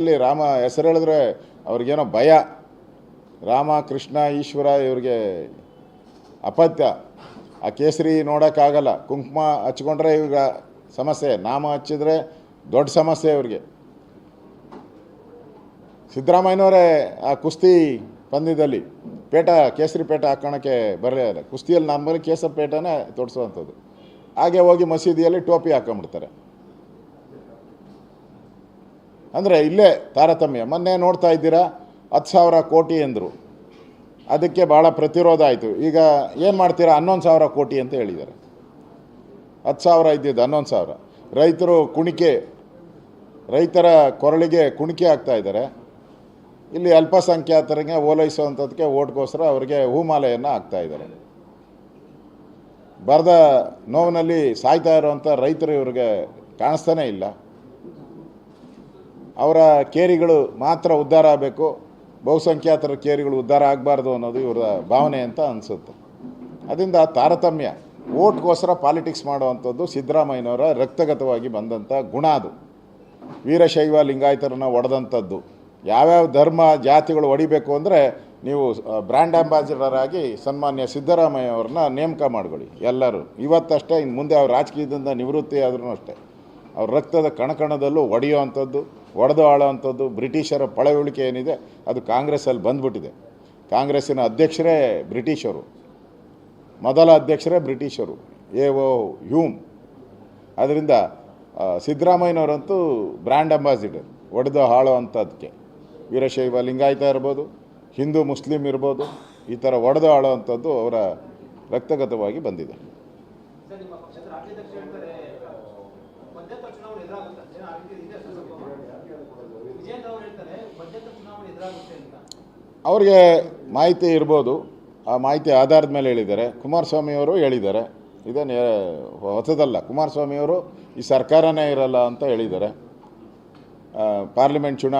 ಇಲ್ಲಿ ರಾಮ ಹೆಸರು ಹೇಳಿದ್ರೆ ಅವ್ರಿಗೇನೋ ಭಯ. ರಾಮ, ಕೃಷ್ಣ, ಈಶ್ವರ ಇವ್ರಿಗೆ ಅಪತ್ಯ. ಆ ಕೇಸರಿ ನೋಡೋಕ್ಕಾಗಲ್ಲ. ಕುಂಕುಮ ಹಚ್ಕೊಂಡ್ರೆ ಇವಾಗ ಸಮಸ್ಯೆ. ನಾಮ ಹಚ್ಚಿದ್ರೆ ದೊಡ್ಡ ಸಮಸ್ಯೆ ಇವ್ರಿಗೆ. ಸಿದ್ದರಾಮಯ್ಯನವರೇ ಆ ಕುಸ್ತಿ ಪಂದ್ಯದಲ್ಲಿ ಪೇಟ, ಕೇಸರಿ ಪೇಟ ಹಾಕೋಣಕ್ಕೆ ಇಲ್ಲ. ಕುಸ್ತಿಯಲ್ಲಿ ನಮ್ಮಲ್ಲಿ ಕೇಸರಿ ಪೇಟನೇ ತೋರಿಸುವಂಥದ್ದು. ಹಾಗೆ ಹೋಗಿ ಮಸೀದಿಯಲ್ಲಿ ಟೋಪಿ ಹಾಕೊಂಬಿಡ್ತಾರೆ ಅಂದರೆ ಇಲ್ಲೇ ತಾರತಮ್ಯ. ಮೊನ್ನೆ ನೋಡ್ತಾ ಇದ್ದೀರಾ? ಹತ್ತು ಸಾವಿರ ಕೋಟಿ ಅಂದರು ಅದಕ್ಕೆ ಭಾಳ ಪ್ರತಿರೋಧ ಆಯಿತು. ಈಗ ಏನು ಮಾಡ್ತೀರಾ? ಹನ್ನೊಂದು ಸಾವಿರ ಕೋಟಿ ಅಂತ ಹೇಳಿದ್ದಾರೆ. ಹತ್ತು ಸಾವಿರ ಇದ್ದಿದ್ದು ಹನ್ನೊಂದು ಸಾವಿರ. ರೈತರು ಕುಣಿಕೆ, ರೈತರ ಕೊರಳಿಗೆ ಕುಣಿಕೆ ಆಗ್ತಾ ಇದ್ದಾರೆ. ಇಲ್ಲಿ ಅಲ್ಪಸಂಖ್ಯಾತರಿಗೆ ಓಲೈಸುವಂಥದ್ದಕ್ಕೆ ಓಟ್ಗೋಸ್ಕರ ಅವರಿಗೆ ಹೂಮಾಲೆಯನ್ನು ಹಾಕ್ತಾ ಇದ್ದಾರೆ. ಬರದ ನೋವಿನಲ್ಲಿ ಸಾಯ್ತಾ ಇರುವಂಥ ರೈತರು ಇವ್ರಿಗೆ ಕಾಣಿಸ್ತಾನೇ ಇಲ್ಲ. ಅವರ ಕೇರಿಗಳು ಮಾತ್ರ ಉದ್ಧಾರ ಆಗಬೇಕು, ಬಹುಸಂಖ್ಯಾತರ ಕೇರಿಗಳು ಉದ್ಧಾರ ಆಗಬಾರ್ದು ಅನ್ನೋದು ಇವರ ಭಾವನೆ ಅಂತ ಅನಿಸುತ್ತೆ. ಅದರಿಂದ ತಾರತಮ್ಯ, ಓಟ್ಗೋಸ್ಕರ ಪಾಲಿಟಿಕ್ಸ್ ಮಾಡುವಂಥದ್ದು ಸಿದ್ದರಾಮಯ್ಯನವರ ರಕ್ತಗತವಾಗಿ ಬಂದಂಥ ಗುಣ ಅದು. ವೀರಶೈವ ಲಿಂಗಾಯತರನ್ನ ಒಡೆದಂಥದ್ದು. ಯಾವ್ಯಾವ ಧರ್ಮ ಜಾತಿಗಳು ಹೊಡಿಬೇಕು ಅಂದರೆ ನೀವು ಬ್ರ್ಯಾಂಡ್ ಅಂಬಾಸಿಡರ್ ಆಗಿ ಸನ್ಮಾನ್ಯ ಸಿದ್ದರಾಮಯ್ಯ ಅವ್ರನ್ನ ನೇಮಕ ಮಾಡ್ಕೊಳ್ಳಿ, ಎಲ್ಲರೂ. ಇವತ್ತಷ್ಟೇ ಇನ್ನು ಮುಂದೆ ಅವ್ರು ರಾಜಕೀಯದಿಂದ ನಿವೃತ್ತಿ ಆದ್ರೂ ಅಷ್ಟೇ. ಅವ್ರ ರಕ್ತದ ಕಣಕಣದಲ್ಲೂ ಒಡೆಯುವಂಥದ್ದು. ಒಡೆದು ಆಳೋವಂಥದ್ದು ಬ್ರಿಟಿಷರ ಪಳವಳಿಕೆ ಏನಿದೆ, ಅದು ಕಾಂಗ್ರೆಸ್ಸಲ್ಲಿ ಬಂದ್ಬಿಟ್ಟಿದೆ. ಕಾಂಗ್ರೆಸ್ಸಿನ ಅಧ್ಯಕ್ಷರೇ ಬ್ರಿಟಿಷರು. ಮೊದಲ ಅಧ್ಯಕ್ಷರೇ ಬ್ರಿಟಿಷರು, ಎ ಓ ಹ್ಯೂಮ್. ಅದರಿಂದ ಸಿದ್ದರಾಮಯ್ಯನವರಂತೂ ಬ್ರ್ಯಾಂಡ್ ಅಂಬಾಸಿಡರ್, ಒಡೆದು ಹಾಳೋ ಅಂಥದ್ದಕ್ಕೆ ವೀರಶೈವ ಲಿಂಗಾಯತ ಇರ್ಬೋದು, ಹಿಂದೂ ಮುಸ್ಲಿಂ ಇರ್ಬೋದು, ಈ ಥರ ಒಡೆದು ಆಳೋ ಅಂಥದ್ದು ಅವರ ರಕ್ತಗತವಾಗಿ ಬಂದಿದೆ. ಅವ್ರಿಗೆ ಮಾಹಿತಿ ಇರ್ಬೋದು. ಆ ಮಾಹಿತಿ ಆಧಾರದ ಮೇಲೆ ಹೇಳಿದ್ದಾರೆ. ಕುಮಾರಸ್ವಾಮಿಯವರು ಹೇಳಿದ್ದಾರೆ. ಇದೇನು ಹೊಸದಲ್ಲ. ಕುಮಾರಸ್ವಾಮಿಯವರು ಈ ಸರ್ಕಾರನೇ ಇರಲ್ಲ ಅಂತ ಹೇಳಿದ್ದಾರೆ. ಪಾರ್ಲಿಮೆಂಟ್ ಚುನಾವಣೆ